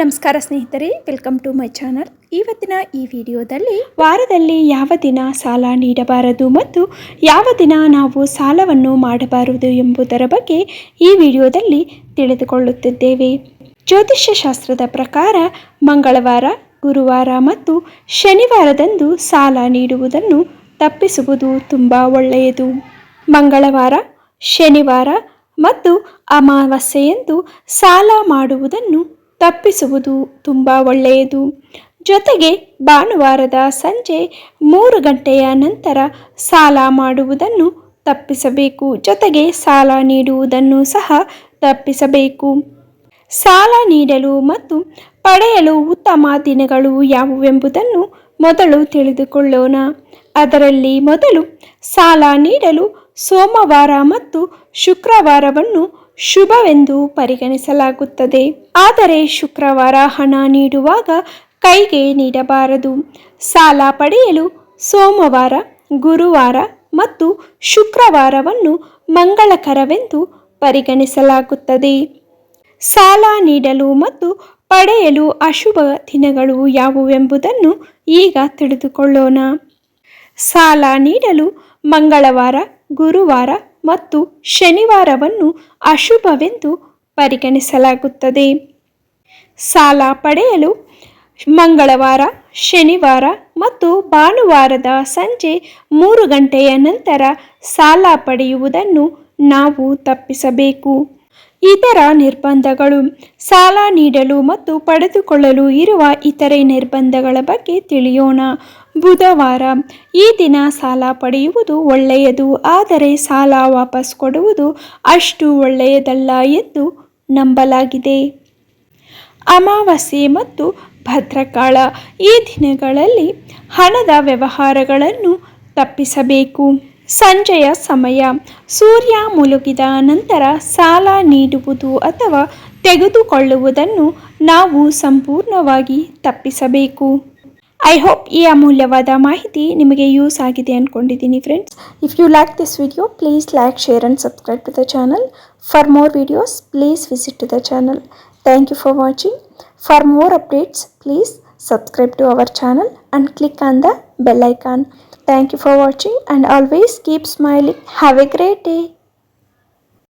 ನಮಸ್ಕಾರ ಸ್ನೇಹಿತರೆ welcome to my channel ಇವತ್ತಿನ ಈ ವಿಡಿಯೋದಲ್ಲಿ ವಾರದಲ್ಲಿ ಯಾವ ದಿನ ಸಾಲ ನೀಡಬಾರದು ಮತ್ತು ಯಾವ ದಿನ ನಾವು ಸಾಲವನ್ನು ಮಾಡಬಾರದು ಎಂಬುದರ ಬಗ್ಗೆ ಈ ವಿಡಿಯೋದಲ್ಲಿ ತಿಳಿದುಕೊಳ್ಳುತ್ತಿದ್ದೇವೆ. ಜ್ಯೋತಿಷ್ಯ ಶಾಸ್ತ್ರದ ಪ್ರಕಾರ ಮಂಗಳವಾರ, ಗುರುವಾರ ಮತ್ತು ಶನಿವಾರದಂದು ಸಾಲ ನೀಡುವುದನ್ನು ತಪ್ಪಿಸುವುದು ತುಂಬ ಒಳ್ಳೆಯದು. ಮಂಗಳವಾರ, ಶನಿವಾರ ಮತ್ತು ಅಮಾವಾಸ್ಯೆಯಂದು ಸಾಲ ಮಾಡುವುದನ್ನು ತಪ್ಪಿಸುವುದು ತುಂಬ ಒಳ್ಳೆಯದು. ಜೊತೆಗೆ ಭಾನುವಾರದ ಸಂಜೆ ಮೂರು ಗಂಟೆಯ ನಂತರ ಸಾಲ ಮಾಡುವುದನ್ನು ತಪ್ಪಿಸಬೇಕು. ಜೊತೆಗೆ ಸಾಲ ನೀಡುವುದನ್ನು ಸಹ ತಪ್ಪಿಸಬೇಕು. ಸಾಲ ನೀಡಲು ಮತ್ತು ಪಡೆಯಲು ಉತ್ತಮ ದಿನಗಳು ಯಾವುವೆಂಬುದನ್ನು ಮೊದಲು ತಿಳಿದುಕೊಳ್ಳೋಣ. ಅದರಲ್ಲಿ ಮೊದಲು ಸಾಲ ನೀಡಲು ಸೋಮವಾರ ಮತ್ತು ಶುಕ್ರವಾರವನ್ನು ಶುಭವೆಂದು ಪರಿಗಣಿಸಲಾಗುತ್ತದೆ. ಆದರೆ ಶುಕ್ರವಾರ ಹಣ ನೀಡುವಾಗ ಕೈಗೆ ನೀಡಬಾರದು. ಸಾಲ ಪಡೆಯಲು ಸೋಮವಾರ, ಗುರುವಾರ ಮತ್ತು ಶುಕ್ರವಾರವನ್ನು ಮಂಗಳಕರವೆಂದು ಪರಿಗಣಿಸಲಾಗುತ್ತದೆ. ಸಾಲ ನೀಡಲು ಮತ್ತು ಪಡೆಯಲು ಅಶುಭ ದಿನಗಳು ಯಾವುವೆಂಬುದನ್ನು ಈಗ ತಿಳಿದುಕೊಳ್ಳೋಣ. ಸಾಲ ನೀಡಲು ಮಂಗಳವಾರ, ಗುರುವಾರ ಮತ್ತು ಶನಿವಾರವನ್ನು ಅಶುಭವೆಂದು ಪರಿಗಣಿಸಲಾಗುತ್ತದೆ. ಸಾಲ ಪಡೆಯಲು ಮಂಗಳವಾರ, ಶನಿವಾರ ಮತ್ತು ಭಾನುವಾರದ ಸಂಜೆ ಮೂರು ಗಂಟೆಯ ನಂತರ ಸಾಲ ಪಡೆಯುವುದನ್ನು ನಾವು ತಪ್ಪಿಸಬೇಕು. ಇತರ ನಿರ್ಬಂಧಗಳು, ಸಾಲ ನೀಡಲು ಮತ್ತು ಪಡೆದುಕೊಳ್ಳಲು ಇರುವ ಇತರೆ ನಿರ್ಬಂಧಗಳ ಬಗ್ಗೆ ತಿಳಿಯೋಣ. ಬುಧವಾರ. ಈ ದಿನ ಸಾಲ ಪಡೆಯುವುದು ಒಳ್ಳೆಯದು, ಆದರೆ ಸಾಲ ವಾಪಸ್ ಕೊಡುವುದು ಅಷ್ಟು ಒಳ್ಳೆಯದಲ್ಲ ಎಂದು ನಂಬಲಾಗಿದೆ. ಅಮಾವಾಸ್ಯೆ ಮತ್ತು ಭದ್ರಕಾಳ ಈ ದಿನಗಳಲ್ಲಿ ಹಣದ ವ್ಯವಹಾರಗಳನ್ನು ತಪ್ಪಿಸಬೇಕು. ಸಂಜೆಯ ಸಮಯ, ಸೂರ್ಯ ಮುಳುಗಿದ ನಂತರ ಸಾಲ ನೀಡುವುದು ಅಥವಾ ತೆಗೆದುಕೊಳ್ಳುವುದನ್ನು ನಾವು ಸಂಪೂರ್ಣವಾಗಿ ತಪ್ಪಿಸಬೇಕು. ಐ ಹೋಪ್ ಈ ಅಮೂಲ್ಯವಾದ ಮಾಹಿತಿ ನಿಮಗೆ ಯೂಸ್ ಆಗಿದೆ ಅಂದ್ಕೊಂಡಿದ್ದೀನಿ friends if you like this video please like share and subscribe to the channel for more videos please visit to the channel thank you for watching for more updates please subscribe to our channel and click on the bell icon. Thank you for watching and always keep smiling. Have a great day.